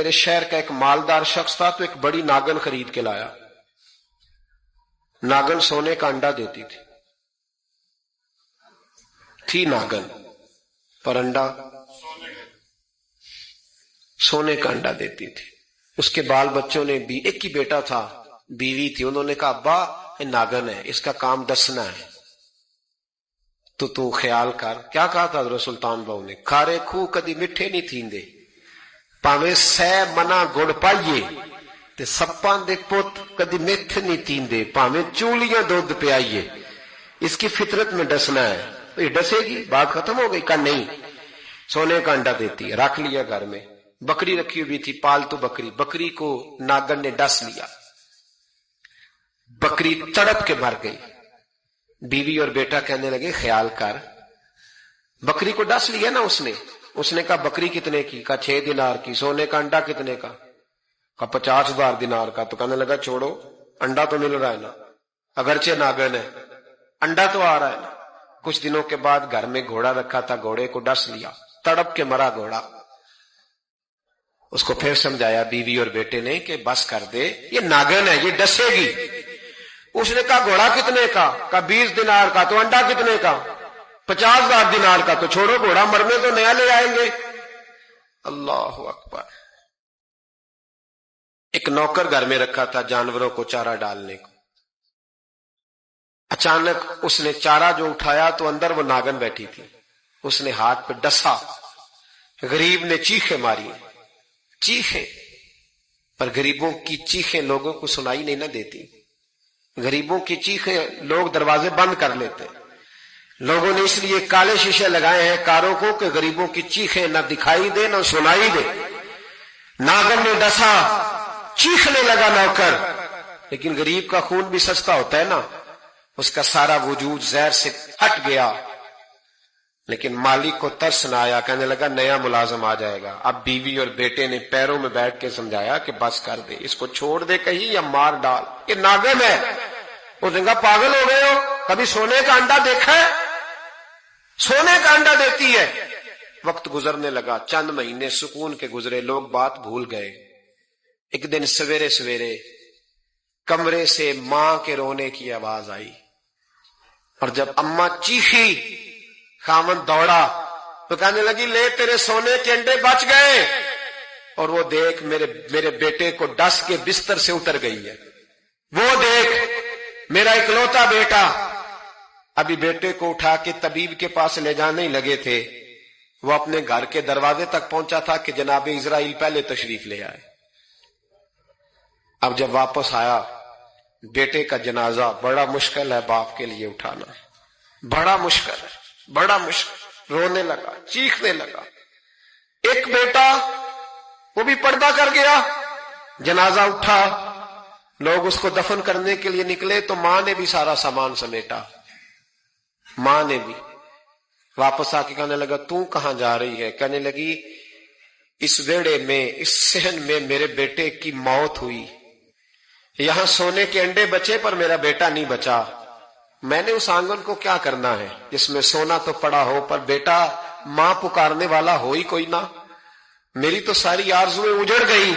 میرے شہر کا ایک مالدار شخص تھا تو ایک بڑی ناگن خرید کے لایا۔ ناگن سونے کا انڈا دیتی تھی۔ تھی ناگن، پر انڈا سونے کا انڈا دیتی تھی۔ اس کے بال بچوں نے بھی ایک ہی بیٹا تھا، بیوی تھی۔ انہوں نے کہا، ابا ناگن ہے، اس کا کام دسنا ہے۔ تو تو خیال کر، کیا کہا تھا حضرت سلطان بہو نے؟ کھارے خو کدی مٹھے نہیں تھی پاوے سہ منا گڑ پائیے تے سپاں دے پوت کدی مٹھ نہیں تھی دے پاوے چولیاں دودھ پیائیے اس کی فطرت میں ڈسنا ہے یہ ڈسے گی بات ختم ہو گئی کا نہیں سونے کا انڈا دیتی ہے رکھ لیا گھر میں بکری رکھی ہوئی تھی پالتو بکری بکری کو ناگن نے ڈس لیا بکری تڑپ کے مر گئی بیوی اور بیٹا کہنے لگے خیال کر بکری کو ڈس لیا نا اس نے اس نے کہا، بکری کتنے کی؟ کہا، چھ دنار کی۔ سونے کا انڈا کتنے کا؟ کہا، پچاس ہزار دینار کا۔ تو کہنے لگا، چھوڑو، انڈا تو مل رہا ہے نا۔ اگرچہ ناگن ہے۔ انڈا تو آ رہا ہے نا۔ کچھ دنوں کے بعد گھر میں گھوڑا رکھا تھا، گھوڑے کو ڈس لیا۔ تڑپ کے مرا گھوڑا۔ اس کو پھر سمجھایا بیوی اور بیٹے نے کہ بس کر دے، یہ ناگن ہے، یہ ڈسے گی۔ اس نے کہا، گھوڑا کتنے کا؟ کہا، بیس دنار کا۔ تو انڈا کتنے کا؟ پچاس ہزار دینار کا تو چھوڑو، گھوڑا مرنے تو نیا لے آئیں گے۔ اللہ اکبر۔ ایک نوکر گھر میں رکھا تھا جانوروں کو چارہ ڈالنے کو۔ اچانک اس نے چارہ جو اٹھایا تو اندر وہ ناگن بیٹھی تھی۔ اس نے ہاتھ پہ ڈسا۔ غریب نے چیخے ماری۔ چیخے پر غریبوں کی چیخیں لوگوں کو سنائی نہیں نہ دیتی۔ غریبوں کی چیخیں لوگ دروازے بند کر لیتے۔ لوگوں نے اس لیے کالے شیشے لگائے ہیں، کاروں کو کہ غریبوں کی چیخیں نہ دکھائی دے نہ سنائی دے ناگن نے ڈسا، چیخنے لگا نوکر۔ لیکن غریب کا خون بھی سستا ہوتا ہے نا۔ اس کا سارا وجود زہر سے ہٹ گیا۔ لیکن مالک کو ترس نہ آیا، کہنے لگا، نیا ملازم آ جائے گا۔ اب بیوی اور بیٹے نے پیروں میں بیٹھ کے سمجھایا کہ بس کر دے، اس کو چھوڑ دے کہیں یا مار ڈال۔ یہ ناگن ہے۔ وہ دنگا پاگل ہو گئے ہو، کبھی سونے کا انڈا دیکھا ہے؟ سونے کا انڈا دیتی ہے۔ وقت گزرنے لگا، چند مہینے سکون کے گزرے لوگ بات بھول گئے۔ ایک دن سویرے سویرے کمرے سے ماں کے رونے کی آواز آئی۔ اور جب اما چیخی خامن دوڑا، تو کہنے لگی، لے تیرے سونے کے انڈے بچ گئے۔ اور وہ دیکھ، میرے میرے بیٹے کو ڈس کے بستر سے اتر گئی ہے۔ وہ دیکھ، میرا اکلوتا بیٹا ابھی بیٹے کو اٹھا کے طبیب کے پاس لے جانے ہی لگے تھے۔ وہ اپنے گھر کے دروازے تک پہنچا تھا کہ جناب اسرائیل پہلے تشریف لے آئے۔ اب جب واپس آیا، بیٹے کا جنازہ بڑا مشکل ہے باپ کے لیے اٹھانا۔ بڑا مشکل ہے، بڑا مشکل۔ رونے لگا، چیخنے لگا۔ ایک بیٹا، وہ بھی پردہ کر گیا۔ جنازہ اٹھا۔ لوگ اس کو دفن کرنے کے لیے نکلے تو ماں نے بھی سارا سامان سمیٹا۔ ماں نے بھی واپس آ کے کہنے لگا تو کہاں جا رہی ہے؟ کہنے لگی، اس ویڑے میں، اس سہن میں میرے بیٹے کی موت ہوئی۔ یہاں سونے کے انڈے بچے پر میرا بیٹا نہیں بچا۔ میں نے اس آنگن کو کیا کرنا ہے؟ جس میں سونا تو پڑا ہو، پر بیٹا ماں پکارنے والا ہو ہی کوئی نہ۔ میری تو ساری آرزویں اجڑ گئی۔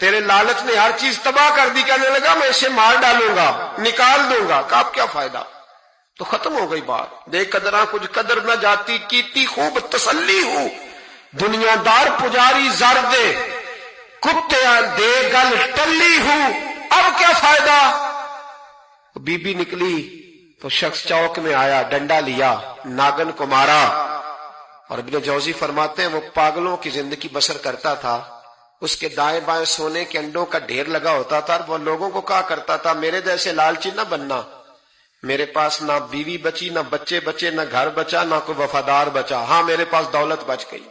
تیرے لالچ نے ہر چیز تباہ کر دی۔ کہنے لگا، میں اسے مار ڈالوں گا، نکال دوں گا۔ کاب کیا فائدہ؟ تو ختم ہو گئی بات۔ دے قدرا کچھ قدر نہ جاتی، کیتی خوب تسلی ہوں۔ دنیا دار پجاری زر دے کتے دے گل ٹلی ہوں۔ اب کیا فائدہ؟ بی بی نکلی تو شخص چوک میں آیا، ڈنڈا لیا، ناگن کو مارا۔ اور ابن جوزی فرماتے ہیں، وہ پاگلوں کی زندگی بسر کرتا تھا۔ اس کے دائیں بائیں سونے کے انڈوں کا ڈھیر لگا ہوتا تھا وہ لوگوں کو کہا کرتا تھا، میرے جیسے لالچی نہ بننا۔ میرے پاس نہ بیوی بچی، نہ بچے بچے، نہ گھر بچا، نہ کوئی وفادار بچا۔ ہاں میرے پاس دولت بچ گئی۔